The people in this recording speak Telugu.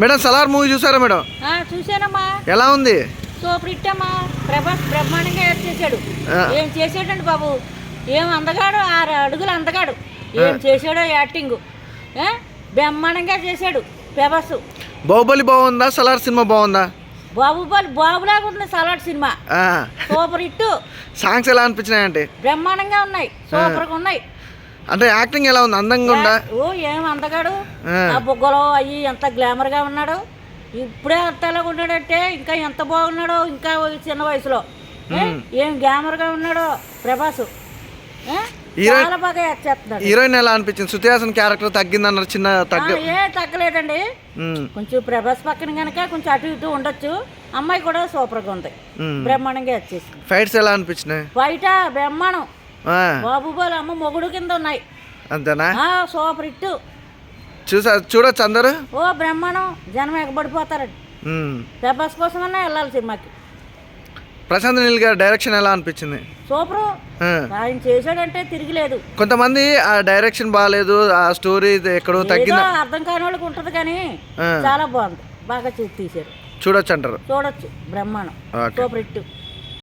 మేడం సలార్ మూవీ చూసారా మేడం? ఆ, చూశానమ్మా. ఎలా ఉంది? సూపర్ హిట్ అమ్మా. ప్రభాస్ బ్రహ్మాండంగా యాక్ట్ చేశాడు. ఏం చేసాడండి బాబు? ఏం అందగాడు? ఆరు అడుగులు అందగాడు. ఏం చేశాడో యాక్టింగ్? బ్రహ్మాండంగా చేశాడు ప్రభాస్. బాహుబలి బాగుందా? సలార్ సినిమా బాగుందా? బాబుబాలి బాబులాగా ఉంది సలాడ్ సినిమా. సూపర్ హిట్ సాంగ్స్ ఎలా అనిపించినాయంటే? బ్రహ్మాండంగా ఉన్నాయి. సూపర్గా ఉన్నాయి. అంటే యాక్టింగ్ ఎలా ఉంది? అందంగా ఉందా? ఓ ఏం అందగాడు? ఆ. బుగ్గలో అయ్యి ఎంత గ్లామర్గా ఉన్నాడు. ఇప్పుడే అంత ఎలాగ ఉన్నాడంటే ఇంకా ఎంత బాగున్నాడో ఇంకా చిన్న వయసులో. ఏ? ఏం గ్లామర్గా ఉన్నాడో ప్రభాస్. చాలా బాగా యాక్ట్ చేస్తున్నాడు. హీరోయిన్ ఎలా అనిపించింది? శృతి హాసన్ క్యారెక్టర్ తగ్గిందన్నారు చిన్న తగ్గ. ఏ తగ్గలేదండి. కొంచెం ప్రభాస్ పక్కన కనుక కొంచెం అటు ఇటు ఉండొచ్చు. అమ్మాయి కూడా సూపర్గా ఉంది. ఉమ్. బ్రహ్మాండంగా యాక్ట్ చేసింది. ఫైట్స్ ఎలా అనిపించినాయి? బయట బ్రహ్మాండం. బాబుబాలు అమ్మ మొగుడు కింద ఉన్నాయి. అంతేనా? Super hit. చూసా చూడొచ్చు అందరు? ఓ బ్రహ్మాండం జనం ఎగబడిపోతారండి. ఉమ్. ప్రభాస్ కోసమన్నా వెళ్ళాలి సినిమాకి. ప్రశాంత్ నీల్ గారి డైరెక్షన్ ఎలా అనిపించింది? సూపరు. ఆయన చేశాడంటే తిరిగిలేదు. కొంతమంది ఆ డైరెక్షన్ బాగాలేదు ఆ స్టోరీ ఎక్కడో తగ్గింది అర్థం కాని వాళ్ళకి ఉంటుంది కానీ. చాలా బాగుంది. బాగా తీశారు. చూడొచ్చు అంటారు చూడొచ్చు బ్రహ్మాండం. Super hit.